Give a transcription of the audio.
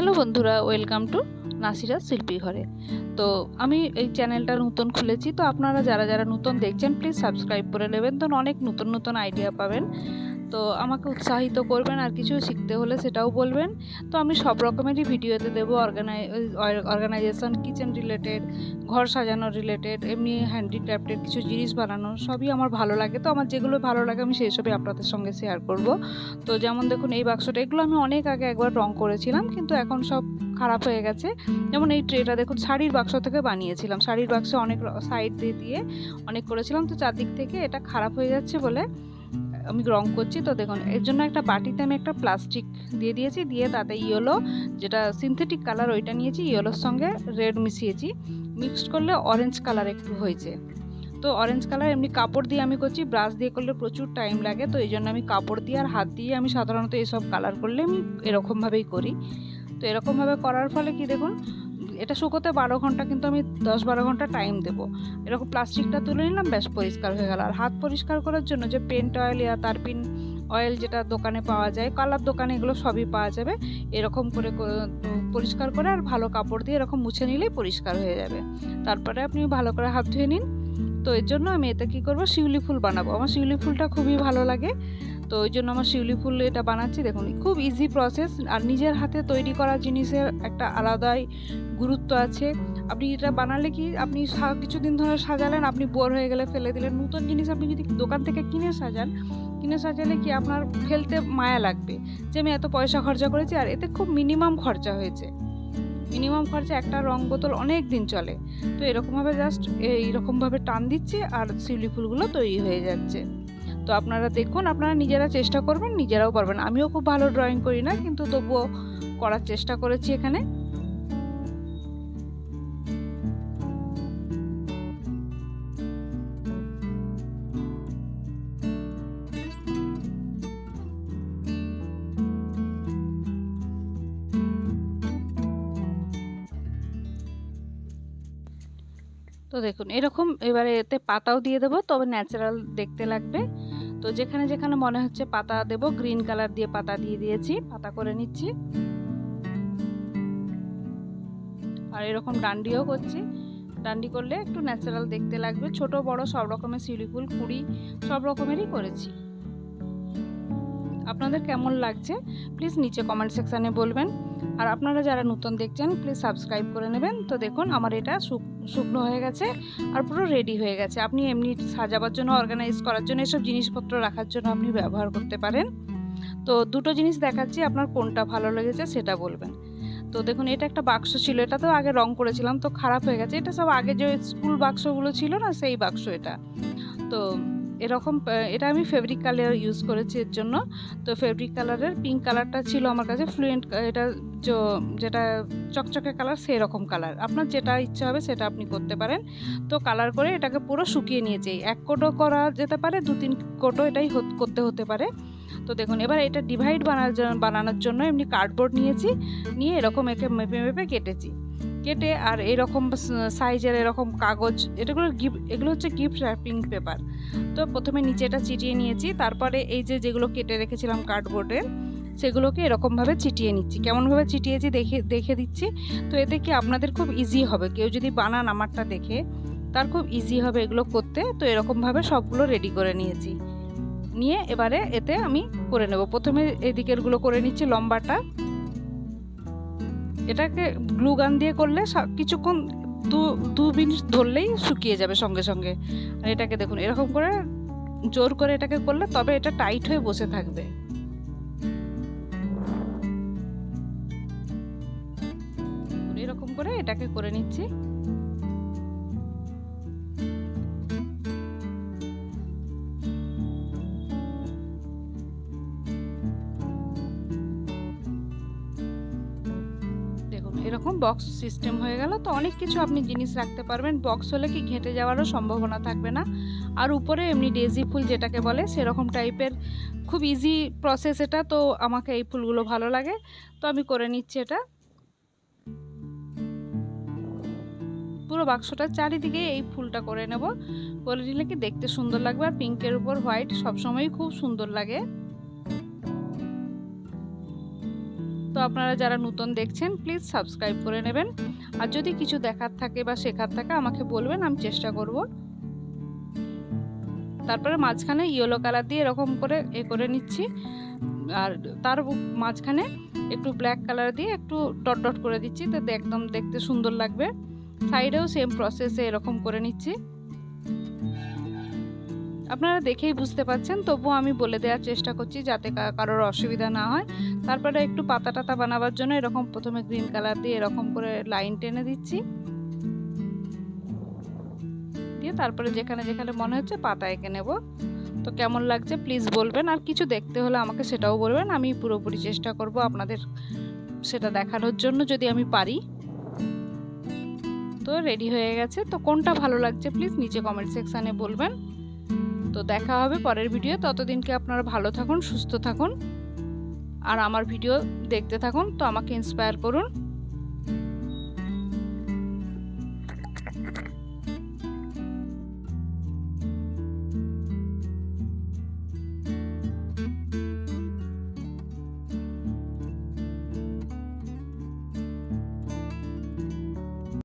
Hello বন্ধুরা, welcome to Nasira শিল্পী ঘরে। তো আমি এই চ্যানেলটা নতুন খুলেছি, তো আপনারা যারা যারা নতুন দেখছেন, প্লিজ সাবস্ক্রাইব করে নেবেন। তো অনেক নতুন নতুন আইডিয়া পাবেন। তো আমাকে উৎসাহিত করবেন আর কিছু শিখতে হলে সেটাও বলবেন। তো আমি সব রকমেরই ভিডিওতে দেবো অর্গানাই অর্গানাইজেশন কিচেন রিলেটেড ঘর সাজানো রিলেটেড এমনি হ্যান্ডিক্রাফটের কিছু জিনিস বানানো, সবই আমার ভালো লাগে। তো আমার যেগুলো ভালো লাগে আমি সেই সবই আপনাদের সঙ্গে শেয়ার করব। তো যেমন দেখুন এই বাক্সটা, এগুলো আমি অনেক আগে একবার রং করেছিলাম, কিন্তু এখন সব খারাপ হয়ে গেছে। যেমন এই ট্রেটা দেখুন, শাড়ির বাক্স থেকে বানিয়েছিলাম। শাড়ির বাক্সে অনেক সাইড দিয়ে দিয়ে অনেক করেছিলাম। তো চারদিক থেকে এটা খারাপ হয়ে যাচ্ছে বলে আমি রং করছি তো দেখুন, এর জন্য একটা বাটিতে আমি একটা প্লাস্টিক দিয়ে দিয়েছি, দিয়ে তাতে ইয়েলো যেটা সিনথেটিক কালার ওইটা নিয়েছি, ইয়েলোর সঙ্গে রেড মিশিয়েছি। মিক্সড করলে অরেঞ্জ কালার একটু হয়েছে। তো অরেঞ্জ কালার এমনি কাপড় দিয়ে আমি করছি ব্রাশ দিয়ে করলে প্রচুর টাইম লাগে, তো এই জন্য আমি কাপড় দিয়ে আর হাত দিয়ে আমি সাধারণত এইসব কালার করলে আমি এরকমভাবেই করি। তো এরকমভাবে করার ফলে কি দেখুন এটা শুকোতে বারো ঘণ্টা কিন্তু আমি দশ বারো ঘণ্টা টাইম দেবো। এরকম প্লাস্টিকটা তুলে নিলাম, ব্যাস পরিষ্কার হয়ে গেল। আর হাত পরিষ্কার করার জন্য যে পেন্ট অয়েল ইয়া তারপিন অয়েল যেটা দোকানে পাওয়া যায়, কালার দোকানে এগুলো সবই পাওয়া যাবে। এরকম করে পরিষ্কার করে আর ভালো কাপড় দিয়ে এরকম মুছে নিলেই পরিষ্কার হয়ে যাবে। তারপরে আপনি ভালো করে হাত ধুয়ে নিন। তো এর জন্য আমি এটা কী করব? শিউলি ফুল বানাবো। আমার শিউলি ফুলটা খুবই ভালো লাগে। তো ওই জন্য আমার শিউলি ফুল এটা বানাচ্ছি। দেখুন, খুব ইজি প্রসেস আর নিজের হাতে তৈরি করা জিনিসের একটা আলাদাই গুরুত্ব আছে। আপনি এটা বানালে কি আপনি কিছুদিন ধরে সাজালেন, আপনি বোর হয়ে গেলে ফেলে দিলেন। নতুন জিনিস আপনি যদি দোকান থেকে কিনে সাজান, কিনে সাজালে কি আপনার ফেলতে মায়া লাগবে? যে আমি এত পয়সা খরচা করেছি আর এতে খুব মিনিমাম খরচা হয়েছে। মিনিমাম খরচা একটা রং বোতল অনেক দিন চলে। তো এরকমভাবে জাস্ট এইরকমভাবে টান দিচ্ছে আর শিউলি ফুলগুলো তৈরি হয়ে যাচ্ছে। তো আপনারা দেখুন, আপনারা নিজেরা চেষ্টা করবেন, নিজেরাও পারবেন আমিও খুব ভালো ড্রয়িং করি না, কিন্তু তবুও করার চেষ্টা করেছি এখানে। দেখুন, এরকম এবারে এতে পাতাও দিয়ে দেবো, তবে ন্যাচারাল দেখতে লাগবে। তো যেখানে যেখানে মনে হচ্ছে পাতা দেব গ্রিন কালার দিয়ে পাতা দিয়ে দিয়েছি, পাতা করে নিচ্ছি। আর এরকম ডান্ডিও করছি। ডান্ডি করলে একটু ন্যাচারাল দেখতে লাগবে। ছোট, বড় সব রকমের শিউলি ফুল, কুড়ি সব রকমেরই করেছি। আপনাদের কেমন লাগছে? প্লিজ নিচে কমেন্ট সেকশানে বলবেন। আর আপনারা যারা নতুন দেখছেন প্লিজ সাবস্ক্রাইব করে নেবেন। তো দেখুন, আমার এটা শুকনো হয়ে গেছে আর পুরো রেডি হয়ে গেছে। আপনি এমনি সাজাবার জন্য অর্গানাইজ করার জন্য, এসব জিনিসপত্র রাখার জন্য আপনি ব্যবহার করতে পারেন। তো দুটো জিনিস দেখাচ্ছি, আপনার কোনটা ভালো লেগেছে সেটা বলবেন। তো দেখুন, এটা একটা বাক্স ছিল, এটা তো আগে রং করেছিলাম, তো খারাপ হয়ে গেছে। এটা সব আগে যে স্কুল বাক্সগুলো ছিল না, সেই বাক্স এটা। তো এরকম এটা আমি ফেব্রিক কালার ইউজ করেছি এর জন্য। তো ফেব্রিক কালারের পিঙ্ক কালারটা ছিল আমার কাছে ফ্লুয়েন্ট এটা যেটা চকচকে কালার সেই রকম কালার আপনার যেটা ইচ্ছা হবে সেটা আপনি করতে পারেন। তো কালার করে এটাকে পুরো শুকিয়ে নিয়েছি এক কোটো করা যেতে পারে, দু তিন কোটো এটাই করতে হতে পারে। তো দেখুন, এবার এটা ডিভাইড বানানোর জন্য এমনি কার্ডবোর্ড নিয়েছি, নিয়ে এরকম একে মেপে মেপে কেটেছি। কেটে আর এরকম সাইজের এরকম কাগজ, এটাগুলো গিফট, এগুলো হচ্ছে গিফট র্যাপিং পেপার। তো প্রথমে নিচে এটা চিটিয়ে নিয়েছি, তারপরে এই যে যেগুলো কেটে রেখেছিলাম কার্ডবোর্ডের সেগুলোকে এরকমভাবে চিটিয়ে নিচ্ছি। কেমনভাবে চিটিয়েছি দেখে দেখে দিচ্ছি। তো এতে কি আপনাদের খুব ইজি হবে। কেউ যদি বানান আমারটা দেখে, তার খুব ইজি হবে এগুলো করতে। তো এরকমভাবে সবগুলো রেডি করে নিয়েছি। নিয়ে এবারে এতে আমি করে নেব। প্রথমে এদিকেরগুলো করে নিচ্ছি লম্বাটা। এটাকে গ্লু গান দিয়ে করলে কিছুক্ষণ দু দু মিনিট ধরলেই শুকিয়ে যাবে সঙ্গে সঙ্গে। আর এটাকে দেখুন, এরকম করে জোর করে এটাকে করলে তবে এটা টাইট হয়ে বসে থাকবে। এরকম করে এটাকে করে নিচ্ছি। এরকম বক্স সিস্টেম হয়ে গেল, তো অনেক কিছু আপনি জিনিস রাখতে পারবেন। বক্স হলে কি ঘেঁটে যাওয়ারও সম্ভাবনা থাকবে না। আর উপরে এমনি ডেজি ফুল যেটাকে বলে, সেরকম টাইপের খুব ইজি প্রসেস এটা, তো আমাকে এই ফুলগুলো ভালো লাগে। তো আমি করে নিচ্ছি এটা। পুরো বাক্সটার চারিদিকে এই ফুলটা করে নেব। করে নিলে কি দেখতে সুন্দর লাগবে, আর পিঙ্কের উপর হোয়াইট সবসময়ই খুব সুন্দর লাগে। আপনারা যারা নতুন দেখছেন প্লিজ সাবস্ক্রাইব করে নেবেন। আর যদি কিছু দেখার থাকে বা শেখার থাকে, আমাকে বলবেন, আমি চেষ্টা করব। তারপরে মাঝখানে ইয়েলো কালার দিয়ে এরকম করে এ করে নিচ্ছি। আর তার মাঝখানে একটু ব্ল্যাক কালার দিয়ে একটু ডট ডট করে দিচ্ছি, তাতে একদম দেখতে সুন্দর লাগবে। সাইডেও সেম প্রসেসে এরকম করে নিচ্ছি। আপনারা দেখেই বুঝতে পাচ্ছেন তবুও আমি বলে দেওয়ার চেষ্টা করছি যাতে কারোর অসুবিধা না হয়। তারপরে একটু পাতা টাতা বানাবার জন্য এরকম প্রথমে গ্রিন কালার দিয়ে এরকম করে লাইন টেনে দিচ্ছি। দিয়ে তারপরে যেখানে যেখানে মনে হচ্ছে পাতা এঁকে নেব। তো কেমন লাগছে প্লিজ বলবেন, আর কিছু দেখতে হলে আমাকে সেটাও বলবেন। আমি পুরোপুরি চেষ্টা করব আপনাদের সেটা দেখানোর জন্য যদি আমি পারি। তো রেডি হয়ে গেছে। তো কোনটা ভালো লাগছে প্লিজ নিচে কমেন্ট সেকশানে বলবেন। তো দেখা হবে পরের ভিডিও। ততদিনকে আপনারা ভালো থাকুন, সুস্থ থাকুন। আর আমার ভিডিও দেখতে থাকুন, তো আমাকে ইন্সপায়ার করুন।